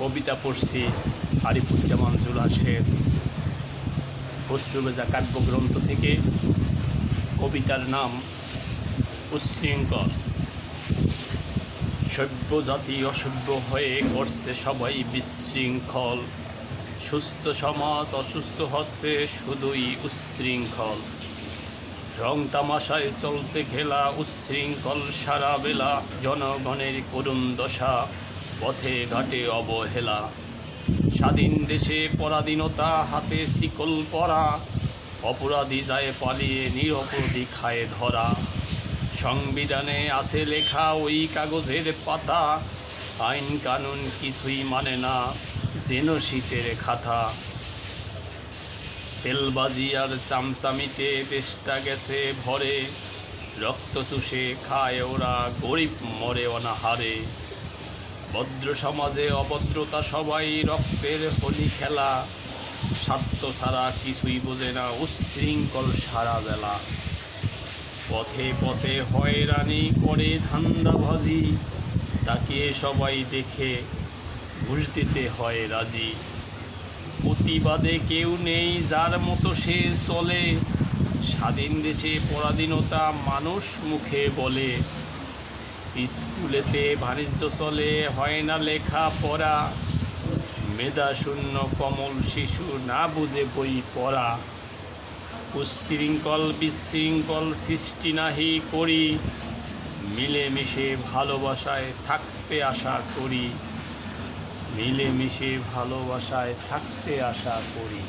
কবিতা পড়ছি, আরিফুজ্জামান জুলাসের পশ্চিমবেজা কাব্যগ্রন্থ থেকে। কবিতার নাম উচ্ছৃঙ্খল। সভ্য জাতি অসভ্য হয়ে করছে সবাই বিশৃঙ্খল। সুস্থ সমাজ অসুস্থ হচ্ছে শুধুই উচ্ছৃঙ্খল। রং তামাশায় চলছে খেলা, উচ্ছৃঙ্খল সারা বেলা জনগণের করুণ দশা। পথে ঘাটে অবহেলা। স্বাধীন দেশে পরাধীনতা, হাতে শিকল পরা, অপরাধী যায় পালিয়ে নিরপরাধী খায় ধরা। সংবিধানে আছে লেখা ওই কাগজের পাতা, আইন কানুন কিছুই মানে না, যেন শীতের খাতা। তেলবাজি আর চামচামিতে দেশটা গেছে ভরে, রক্ত চুষে খায় ওরা, গরিব মরে অনাহারে। ভদ্র সমাজে অভদ্রতা সবাই রক্তের হোলি খেলা। স্বার্থ ছাড়া কিছুই বোঝে না উচ্ছৃঙ্খল সারা বেলা পথে পথে হয়রানি করে ধান্দাবাজি তাকিয়ে সবাই দেখে ঘুষ দিতে হয় রাজি। প্রতিবাদে কেউ নেই যার মতো সে চলে। স্বাধীন দেশে পরাধীনতা মানুষ মুখে বলে। স্কুলেতে বাণিজ্য চলে, হয় না লেখা পড়া মেধা শূন্য, কমল শিশু না বুঝে বই পড়া। উচ্ছৃঙ্খল, বিশৃঙ্খল, সৃষ্টি নাহি করি। মিলেমিশে ভালোবাসায় থাকতে আশা করি। মিলেমিশে ভালোবাসায় থাকতে আশা করি।